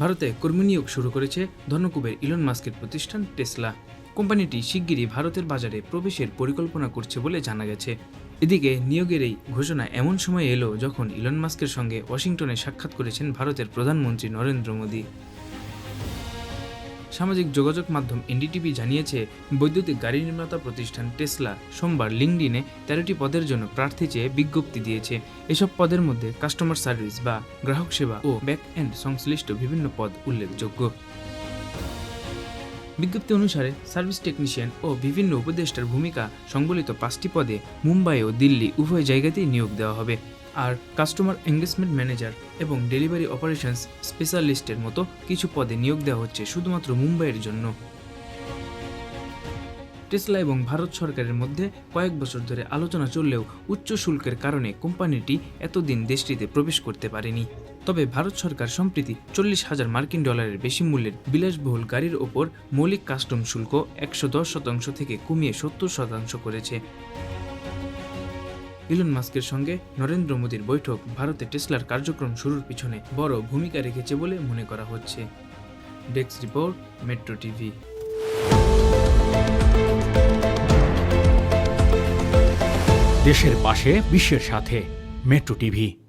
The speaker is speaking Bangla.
ভারতে কর্মী নিয়োগ শুরু করেছে ধনকুবের ইলন মাস্কের প্রতিষ্ঠান টেসলা। কোম্পানিটি শিগগিরই ভারতের বাজারে প্রবেশের পরিকল্পনা করছে বলে জানা গেছে। এদিকে নিয়োগের এই ঘোষণা এমন সময় এলো যখন ইলন মাস্কের সঙ্গে ওয়াশিংটনে সাক্ষাৎ করেছেন ভারতের প্রধানমন্ত্রী নরেন্দ্র মোদী। সামাজিক যোগাযোগ মাধ্যম এনডিটিভি জানিয়েছে, বৈদ্যুতিক গাড়ি নির্মাতা প্রতিষ্ঠান টেসলা সোমবার লিঙ্কডিনে তেরোটি পদের জন্য প্রার্থী চেয়ে বিজ্ঞপ্তি দিয়েছে। এসব পদের মধ্যে কাস্টমার সার্ভিস বা গ্রাহক সেবা ও ব্যাক এন্ড সংশ্লিষ্ট বিভিন্ন পদ উল্লেখযোগ্য। বিজ্ঞপ্তি অনুসারে সার্ভিস টেকনিশিয়ান ও বিভিন্ন উপদেষ্টার ভূমিকা সংবলিত পাঁচটি পদে মুম্বাই ও দিল্লি উভয় জায়গাতেই নিয়োগ দেওয়া হবে। আর কাস্টমার এঙ্গেজমেন্ট ম্যানেজার এবং ডেলিভারি অপারেশনস স্পেশালিস্টের মতো কিছু পদে নিয়োগ দেওয়া হচ্ছে শুধুমাত্র মুম্বাইয়ের জন্য। টেসলা এবং ভারত সরকারের মধ্যে কয়েক বছর ধরে আলোচনা চললেও উচ্চ শুল্কের কারণে কোম্পানিটি এতদিন দেশটিতে প্রবেশ করতে পারেনি। তবে ভারত সরকার সম্প্রতি চল্লিশ হাজার মার্কিন ডলারের বেশি মূল্যের বিলাসবহুল গাড়ির ওপর মৌলিক কাস্টম শুল্ক একশো দশ শতাংশ থেকে কমিয়ে সত্তর শতাংশ করেছে। ইলন মাস্কের সঙ্গে নরেন্দ্র মোদীর বৈঠক, ভারতে টেসলার কার্যক্রম শুরুর পিছনে বড় ভূমিকা রেখেছে বলে মনে করা হচ্ছে। ডেক্স রিপোর্ট, মেট্রো টিভি। দেশের পাশে, বিশ্বের সাথে, মেট্রো টিভি।